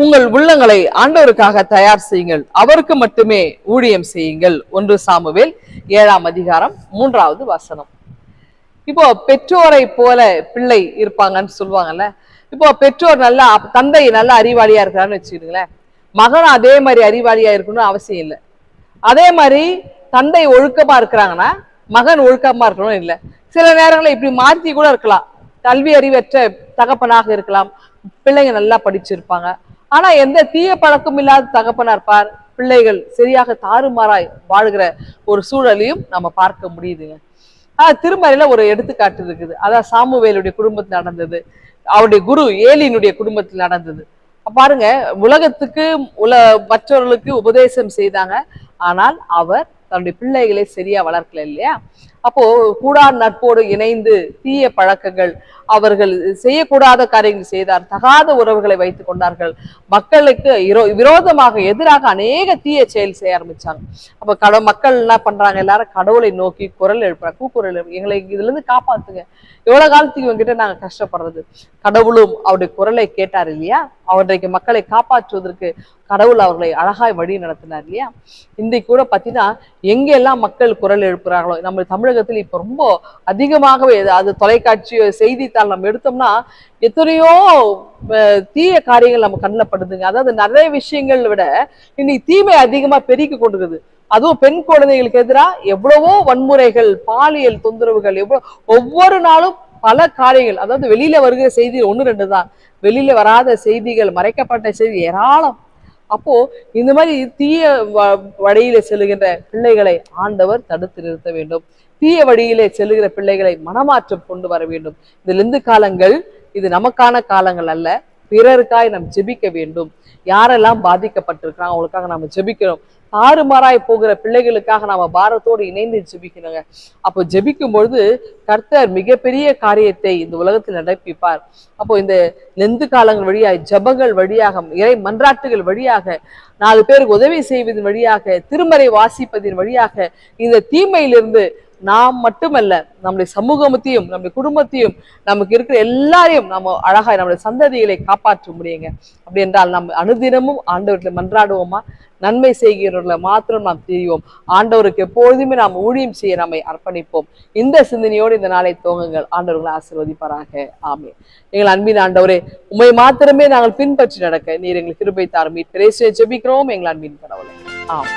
உங்கள் உள்ளங்களை ஆண்டவருக்காக தயார் செய்யுங்கள். அவருக்கு மட்டுமே ஊழியம் செய்யுங்கள். ஒன்று சாமுவேல் ஏழாம் அதிகாரம் மூன்றாவது வசனம். இப்போ பெற்றோரை போல பிள்ளை இருப்பாங்கன்னு சொல்லுவாங்கல்ல. இப்போ பெற்றோர் நல்லா தந்தை நல்லா அறிவாளியா இருக்கிறான்னு வச்சுக்கிடுங்களேன் மகனும் அதே மாதிரி அறிவாளியா இருக்கணும்னு அவசியம் இல்லை. அதே மாதிரி தந்தை ஒழுக்கமா இருக்கிறாங்கன்னா மகன் ஒழுக்கமா இருக்கணும் இல்லை. சில நேரங்களில் இப்படி மாற்றி கூட இருக்கலாம். கல்வி அறிவற்ற தகப்பனாக இருக்கலாம். பிள்ளைங்க நல்லா படிச்சிருப்பாங்க. ஆனா எந்த தீய பழக்கம் இல்லாத தகப்பனா இருப்பார் பிள்ளைகள் சரியாக தாறுமாறாய் வாழ்கிற ஒரு சூழலையும் நம்ம பார்க்க முடியுதுங்க. ஆஹ் திருமறையில ஒரு எடுத்துக்காட்டு இருக்குது. அதான் சாமுவேலுடைய குடும்பத்தில் நடந்தது. அவருடைய குரு ஏலியினுடைய குடும்பத்தில் நடந்தது. பாருங்க உலகத்துக்கு உல மற்றவர்களுக்கு உபதேசம் செய்தாங்க. ஆனால் அவர் தன்னுடைய பிள்ளைகளை சரியா வளர்க்கல இல்லையா? அப்போ கூடா நட்போடு இணைந்து தீய பழக்கங்கள் அவர்கள் செய்யக்கூடாத காரியங்கள் செய்தார். தகாத உறவுகளை வைத்துக் கொண்டார்கள். மக்களுக்கு விரோதமாக எதிராக அநேக தீய செயல் செய்ய ஆரம்பிச்சாங்க. அப்ப கடவு மக்கள் என்ன பண்றாங்க? எல்லாரும் கடவுளை நோக்கி குரல் எழுப்புறாங்க. கூக்குரல் எழுப்பு எங்களை இதுல இருந்து காப்பாத்துங்க. எவ்வளவு காலத்துக்கு இவங்கிட்ட நாங்க கஷ்டப்படுறது? கடவுளும் அவருடைய குரலை கேட்டார் இல்லையா? அவருடைய மக்களை காப்பாற்றுவதற்கு கடவுள் அவர்களை அழகாய் வழி நடத்தினார் இல்லையா? இன்றைக்கு கூட பார்த்தீங்கன்னா எங்கெல்லாம் மக்கள் குரல் எழுப்புறாங்களோ நம்ம தமிழ் தமிழகத்தில் இப்போ ரொம்ப அதிகமாகவே அது தொலைக்காட்சி செய்தித்தாள் நம்ம எடுத்தோம்னா எத்தனையோ தீய காரியங்கள் நம்ம கண்ணில் படுதுங்க. அதாவது நிறைய விஷயங்கள் விட இன்னைக்கு தீமை அதிகமா பெருக்கி கொண்டிருக்குது. அதுவும் பெண் குழந்தைகளுக்கு எதிராக எவ்வளவோ வன்முறைகள் பாலியல் தொந்தரவுகள் எவ்வளவு ஒவ்வொரு நாளும் பல காரியங்கள் அதாவது வெளியில வருகிற செய்தி ஒன்று ரெண்டு தான். வெளியில வராத செய்திகள் மறைக்கப்பட்ட செய்தி ஏராளம். அப்போ இந்த மாதிரி தீய வ- வழியில செல்லுகின்ற பிள்ளைகளை ஆண்டவர் தடுத்து நிறுத்த வேண்டும். தீய வழியிலே செல்லுகிற பிள்ளைகளை மனமாற்றம் கொண்டு வர வேண்டும். இந்த லெந்து காலங்கள் இது நமக்கான காலங்கள் அல்ல. பிறருக்காய் நாம் ஜெபிக்க வேண்டும். யாரெல்லாம் பாதிக்கப்பட்டிருக்கிறோம் அவங்களுக்காக நாம ஜெபிக்கிறோம். தாறுமாறாய் போகிற பிள்ளைகளுக்காக நாம பாரத்தோடு இணைந்து ஜெபிக்கணுங்க. அப்போ ஜெபிக்கும் பொழுது கர்த்தர் மிகப்பெரிய காரியத்தை இந்த உலகத்தில் நடப்பிப்பார். அப்போ இந்த நெந்து காலங்கள் வழியாய் ஜெபங்கள் வழியாக இறை மன்றாட்டுகள் வழியாக நாலு பேருக்கு உதவி செய்வதன் வழியாக திருமறை வாசிப்பதின் வழியாக இந்த தீமையிலிருந்து நாம் மட்டுமல்ல நம்முடைய சமூகத்தையும் நம்முடைய குடும்பத்தையும் நமக்கு இருக்கிற எல்லாரையும் நம்ம அழகாய் நம்முடைய சந்ததிகளை காப்பாற்ற முடியுங்க. அப்படி என்றால் நம்ம அனுதினமும் ஆண்டவர்களை மன்றாடுவோமா? நன்மை செய்கிறவர்களை மாத்திரம் நாம் தெரிவோம். ஆண்டவருக்கு எப்பொழுதுமே நாம் ஊழியம் செய்ய நம்மை அர்ப்பணிப்போம். இந்த சிந்தனையோடு இந்த நாளை துவங்குங்கள். ஆண்டவர்களை ஆசீர்வதிப்பாராக. ஆமே எங்கள் அன்பின் ஆண்டவரே உண்மை மாத்திரமே நாங்கள் பின்பற்றி நடக்க நீர் எங்களுக்கு கிருபை தாரும். மீட்பரேசியை ஜெபிக்கிறோம். எங்கள் அன்பின் கடவுளை. ஆம்